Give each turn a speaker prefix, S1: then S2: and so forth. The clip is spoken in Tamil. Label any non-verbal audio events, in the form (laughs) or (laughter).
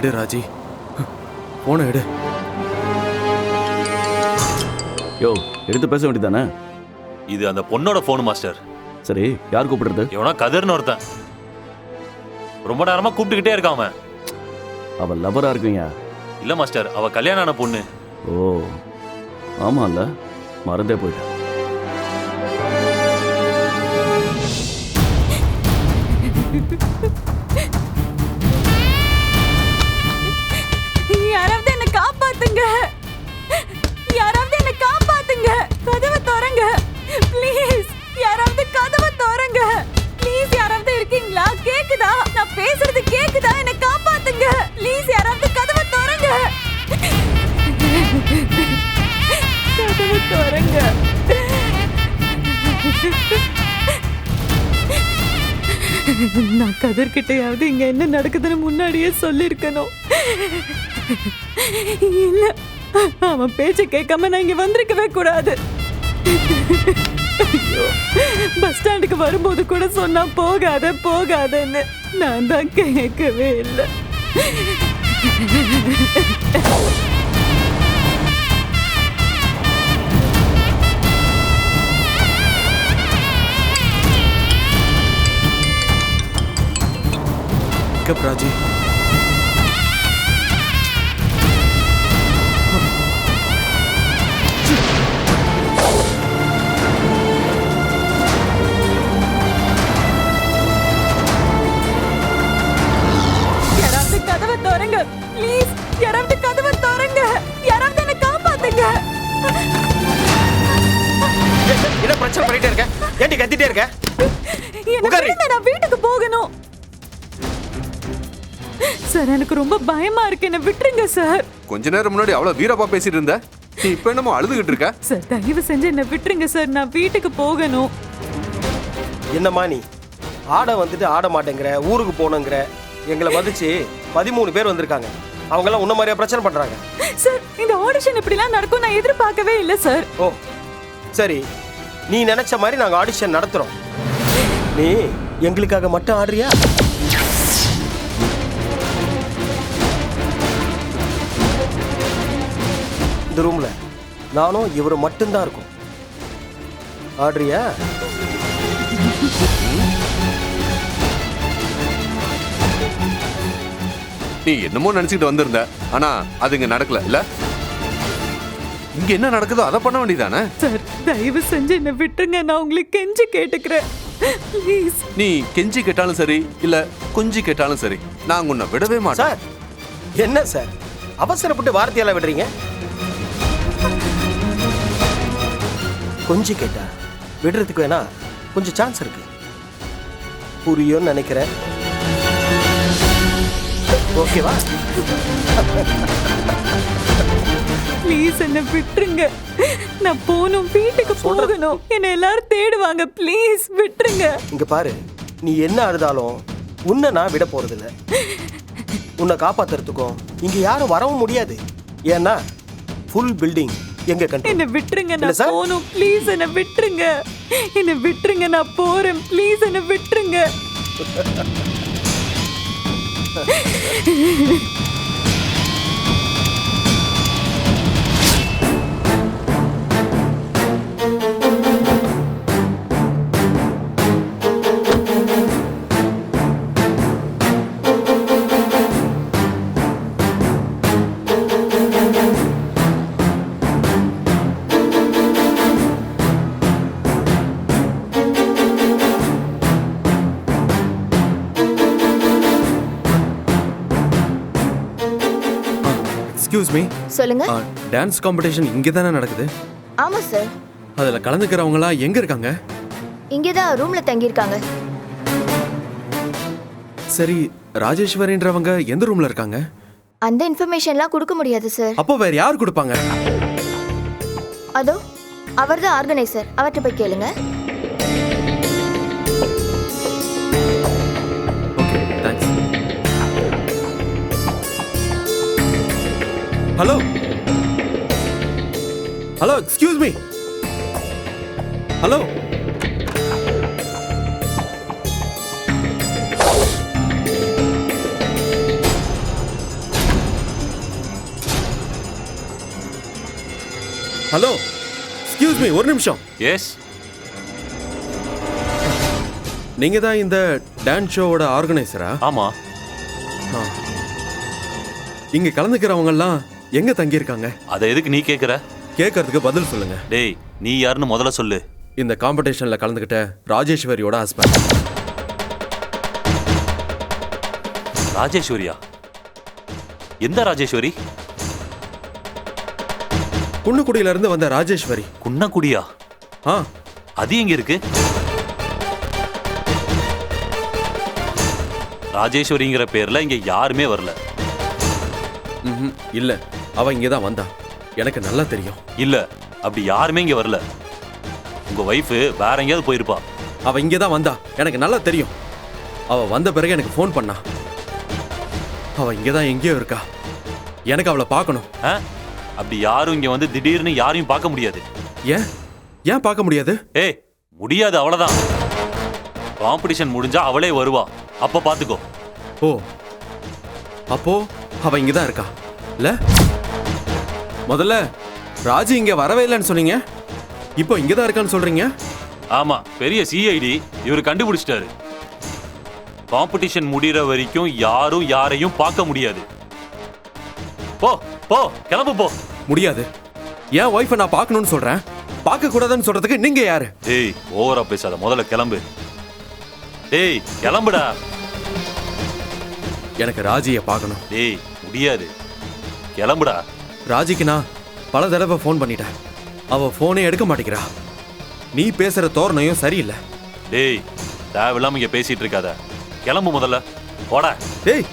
S1: எடு ராஜி. போனை எடு.
S2: யோ எடுத்து பேச வேண்டியதானே
S3: இது அந்த பொண்ணோட ஃபோன் மாஸ்டர்
S2: சரி யார் கூப்பிடுறது?
S3: இவனா கதிர்னு ஒருத்தன். ரொம்ப நேரமா கூப்பிட்டுக்கிட்டே இருக்கான் அவன்.
S2: அவ லவரா இருக்குங்க?
S3: இல்ல மாஸ்டர் அவ கல்யாணம் ஆன பொண்ணு.
S2: ஓ ஆமாம்ல மறந்தே போயிட்டேன்.
S4: நான் கதிர்கிட்டயாவது இங்க என்ன நடக்குதுன்னு முன்னாடியே சொல்லியிருக்கணும் இல்ல அவன் பேச்ச கேட்காம நான் இங்க வந்திருக்கவே கூடாது. பஸ் ஸ்டாண்டுக்கு வரும்போது கூட சொன்னா போகாத போகாதன்னு நான் தான் கேட்கவே இல்லை. திறங்க யாராவது என்ன
S5: பிரச்சனை பண்ணிட்டே இருக்க? ஏன்டி கத்திட்டே இருக்க? உட்காரு.
S4: நான் வீட்டுக்கு போகணும். சார் எனக்கு ரொம்ப பயமா இருக்கு. என்ன விட்டுருங்க சார்
S6: கொஞ்ச நேரம் முன்னாடி அவ்வளவு வீரப்பா பேசிட்டு இருந்த. நீ இப்ப என்னமோ அழுதுகிட்டு இருக்க?
S4: சார் தயவு செஞ்சு என்ன விட்டுருங்க சார் நான் வீட்டுக்கு போகணும்.
S5: என்னம்மா நீ? ஆட வந்துட்டு ஆட மாட்டேங்கிற ஊருக்கு போகணுங்கிற. எங்களை மதிச்சு பதிமூணு பேர் வந்திருக்காங்க. அவங்க எல்லாம் உன்ன மாதிரியா பிரச்சனை பண்றாங்க.
S4: சார் இந்த ஆடிஷன் இப்படிலாம் நடக்கும் நான் எதிர்பார்க்கவே இல்லை சார்
S5: ஓ சரி. நீ நினைச்ச மாதிரி நாங்க ஆடிஷன் நடத்துறோம். நீ எங்களுக்காக மட்டும் ஆடுறியா? இந்த ரூம்ல நானும் இவரு மட்டும்தான் இருக்கும். ஆடுறியா
S6: நீ என்னமோ நினைச்சிட்டு வந்திருந்த ஆனா அது இங்க நடக்கல இல்ல? இங்க என்ன நடக்குதோ அதை பண்ண வேண்டியதானே?
S4: சார் தயவு செஞ்சு என்ன விட்டுருங்க நான் உங்களுக்கு கெஞ்சி கேட்டுக்கிறேன். ப்ளீஸ்
S6: நீ கெஞ்சி கேட்டாலும் சரி இல்ல கொஞ்சி கேட்டாலும் சரி நாங்க உன்னை விடவே மாட்டோம்
S5: சார் என்ன சார்? அவசரப்பட்டு வார்த்தையெல்லாம் விடுறீங்க? கொஞ்சம் கேட்டா விடுறதுக்கு வேணா கொஞ்சம் சான்ஸ் இருக்கு. புரியும்னு நினைக்கிறேன். ஓகேவா
S4: ப்ளீஸ் என்ன விட்டுருங்க. நான் போகணும் வீட்டுக்கு போகணும். என்ன எல்லாரும் தேடுவாங்க. ப்ளீஸ் விட்டுருங்க.
S5: இங்க பாரு நீ என்ன அழுதாலும் உன்னை நான் விட போறதில்ல. உன்னை காப்பாத்துறதுக்கும் இங்க யாரும் வரவும் முடியாது. ஏன்னா ஃபுல் பில்டிங் எங்க கண்ட்ரோல்
S4: என்ன விட்டுருங்க நான். போகணும். ப்ளீஸ் என்ன விட்டுருங்க. என்ன விட்டுருங்க நான் போறேன். ப்ளீஸ் என்ன விட்டுருங்க. (laughs)
S1: எக்ஸ்கியூஸ் மீ
S7: சொல்லுங்க.
S1: டான்ஸ் காம்படிஷன் இங்கே தானே நடக்குது?
S7: ஆமா சார்
S1: அதில் கலந்துக்கிறவங்களாம் எங்கே இருக்காங்க?
S7: இங்கேதான் ரூம்ல தங்கியிருக்காங்க.
S1: சரி ராஜேஸ்வரின்றவங்க எந்த ரூமில் இருக்காங்க?
S7: அந்த இன்ஃபர்மேஷன்லாம் கொடுக்க முடியாது சார்
S1: அப்போ வேற யார் கொடுப்பாங்க?
S7: அதோ அவர்தான் ஆர்கனைசர் அவர்கிட்ட போய் கேளுங்க.
S1: Hello hello excuse me hello hello excuse me ஒரு நிமிஷம்.
S3: எஸ்
S1: நீங்க தான் இந்த டான்ஸ் ஷோவோட ஆர்கனைசரா?
S3: ஆமா.
S1: இங்க கலந்துக்கிறவங்கெல்லாம் எங்க தங்கியிருக்காங்க?
S3: அதை எதுக்கு நீ கேக்குற?
S1: கேட்கறதுக்கு பதில் சொல்லுங்க.
S3: டேய் நீ யாருன்னு முதல்ல சொல்லு.
S1: இந்த காம்படிஷன்ல கலந்துக்கிட்ட ராஜேஸ்வரியோட ஹஸ்பண்ட்
S3: ராஜேஸ்வரியா? எந்த ராஜேஸ்வரி?
S1: குன்னக்குடியில இருந்து வந்த ராஜேஸ்வரி.
S3: குன்னக்குடியா?
S1: ஆ.
S3: அது எங்க இருக்கு? ராஜேஸ்வரிங்கிற பேர்ல இங்க யாருமே வரல.
S1: இல்ல அவ இங்க தான் வந்தா. எனக்கு நல்லா தெரியும்.
S3: இல்ல அப்படி யாருமே இங்க வரல. உங்க ஒய்ஃப் வேற எங்கேயாவது போயிருப்பா.
S1: அவ இங்க தான் வந்தா. எனக்கு நல்லா தெரியும். அவ வந்த பிறகு எனக்கு ஃபோன் பண்ணா. அவ இங்க தான் எங்கேயோ இருக்கா. எனக்கு அவளை பார்க்கணும்?
S3: அப்படி யாரும் இங்க வந்து திடீர்னு யாரையும் பார்க்க முடியாது.
S1: ஏன்? ஏன் பார்க்க முடியாது?
S3: ஏய் முடியாது அவ்வளவுதான் காம்படிஷன் முடிஞ்சா அவளே வருவா. அப்ப பாத்துக்கோ.
S1: ஓ. அப்போ? அவ இங்க தான் இருக்கா? இல்ல? முதல்ல ராஜி இங்க வரவே இல்லைன்னு சொன்னீங்க. இப்போ இங்க தான் இருக்கான்னு சொல்றீங்க?
S3: ஆமா பெரிய சிஐடி இவர் கண்டுபிடிச்சிட்டாரு. காம்படிஷன் முடியற வரைக்கும் யாரும் யாரையும் பார்க்க முடியாது. போ போ கிளம்பு போ.
S1: முடியாது. என் ஒய்ஃபை நான் பார்க்கணும்னு சொல்றேன். பார்க்க கூடாதுன்னு சொல்றதுக்கு நீங்க யாரு?
S3: டேய் ஓவரா பேசாத. முதல்ல கிளம்பு. டேய் கிளம்புடா.
S1: எனக்கு ராஜியை பார்க்கணும்.
S3: டேய் முடியாது. கிளம்புடா.
S1: ராஜிக்கு நான் பல தடவை ஃபோன் பண்ணிட்டேன் அவ ஃபோனே எடுக்க மாட்டேங்கிறா. நீ பேசுற தோரணையும் சரியில்லை.
S3: டேய் தேவையில்லாம இங்க பேசிட்டு இருக்காத. கிளம்பு முதல்ல. போடா.
S1: ஏய்